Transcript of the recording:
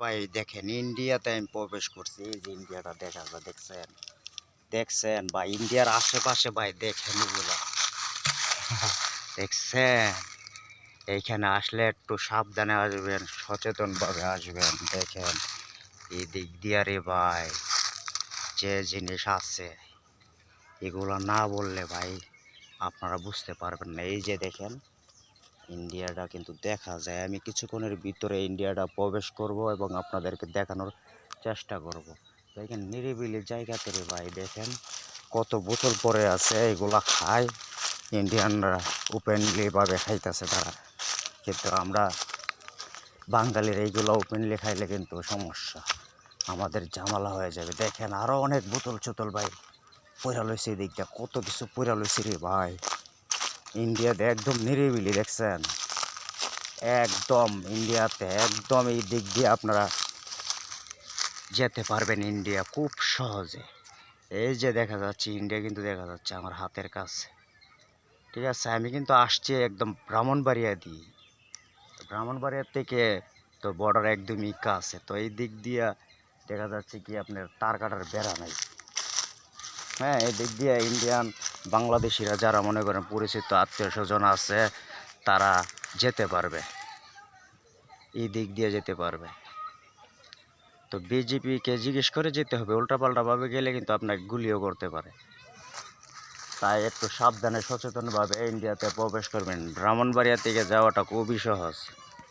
ভাই, দেখেন ইন্ডিয়াতে আমি প্রবেশ করছি। এই যে ইন্ডিয়াটা দেখা যায়, দেখছেন? দেখছেন ভাই ইন্ডিয়ার আশেপাশে ভাই, দেখেন এগুলো। দেখছেন? এইখানে আসলে একটু সাবধানে আসবেন, সচেতনভাবে আসবেন, দেখেন। এই দিক দিয়ে রে ভাই, যে জিনিস আছে, এগুলো না বললে ভাই, আপনারা বুঝতে পারবেন না। এই যে দেখেন ইন্ডিয়াটা কিন্তু দেখা যায়। আমি কিছুক্ষণের ভিতরে ইন্ডিয়াটা প্রবেশ করব এবং আপনাদেরকে দেখানোর চেষ্টা করব। দেখেন নিরিবিলি জায়গাতে রে ভাই, দেখেন কত বোতল পরে আছে, এগুলা খায়। ইন্ডিয়ানরা ওপেনলি ভাবে খাইতেছে তারা। কিন্তু আমরা বাঙালির এইগুলো ওপেনলি খাইলে কিন্তু সমস্যা। আমাদের ঝামেলা হয়ে যাবে। দেখেন আরও অনেক বোতল চোতল ভাই পয়রা লইছে দিকটা। কত কিছু পয়রা লইছে রে ভাই। ইন্ডিয়াতে একদম নিরিবিলি দেখছেন? একদম ইন্ডিয়াতে একদম এই দিক দিয়ে আপনারা যেতে পারবেন ইন্ডিয়া খুব সহজে। এই যে দেখা যাচ্ছে, ইন্ডিয়া কিন্তু দেখা যাচ্ছে আমার হাতের কাছে। ঠিক আছে, আমি কিন্তু আসছি একদম ব্রাহ্মণবাড়িয়া দিয়ে ব্রাহ্মণবাড়িয়া থেকে তো বর্ডার একদমই কাছে। তো এই দিক দিয়ে দেখা যাচ্ছে কি আপনার তার কাটার বেড়া নাই। হ্যাঁ এই দিক দিয়ে ইন্ডিয়ান বাংলাদেশিরা যারা মনে করেন পরিচিত আত্মীয় স্বজন আছে, তারা যেতে পারবে। এই দিক দিয়ে যেতে পারবে। তো বিজেপিকে জিজ্ঞেস করে যেতে হবে উল্টাপাল্টাভাবে গেলে কিন্তু আপনাকে গুলিও করতে পারে। তাই একটু সাবধানে, সচেতনভাবে ইন্ডিয়াতে প্রবেশ করবেন। ব্রাহ্মণবাড়িয়া থেকে যাওয়াটা খুবই সহজ।